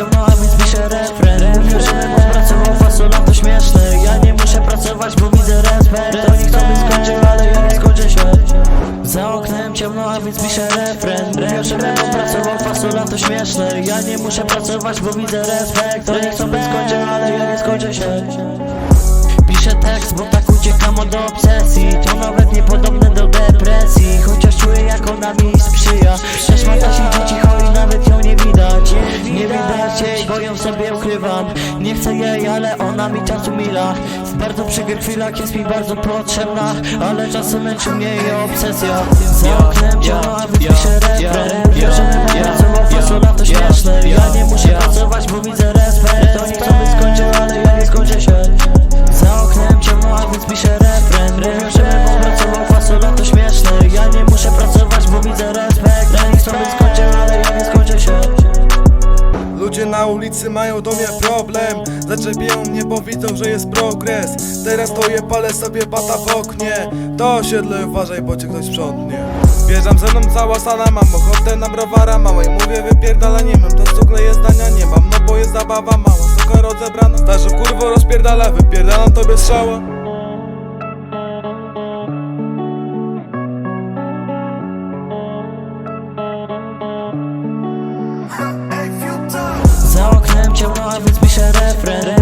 ciągnąłem, więc piszę refren. Mówią, że będę pracował fasolą, to śmieszne. Ja nie muszę pracować, bo widzę respekt. To nikt to by skończył, ale ja nie skończę się. Za oknem ciemno, a więc piszę refren. Mówią, że będę pracował fasolą, to śmieszne. Ja nie muszę pracować, bo widzę respekt. To nikt to by skończył, ale ja nie skończę się. Piszę tekst, bo tak uciekam od obsesji. To nawet niepodobne do depresji. Chociaż czuję jak ona mi sprzyja. Przecież ma widać jej, bo ją sobie ukrywam. Nie chcę jej, ale ona mi czasu mila. W bardzo przykrych chwilach jest mi bardzo potrzebna Ale czasem męczy mnie jej obsesja. Za oknem ciemno, a więc piszę refren Mówię, że będę pracował, fasola to śmieszne. Ja nie muszę pracować, bo widzę respekt To nie chcą być skończę, ale ja nie skończę się. Za oknem ciemno, a więc piszę refren. Mówią, że będę pracował, fasola to śmieszne. Ja nie muszę pracować, bo widzę respekt być skończę, ulicy mają do mnie problem. Zaczepiają mnie, bo widzą, że jest progres? Teraz to je palę sobie bata w oknie. To osiedle uważaj, bo cię ktoś sprzątnie. Wjeżdżam ze mną cała sala, mam ochotę na browara Małej. Mówię wypierdala, nie mam, to cukle zdania nie mam. No bo jest zabawa mała, suka rozebrana. Starzy kurwo rozpierdala, wypierdalam tobie strzała. Za oknem ciemno, a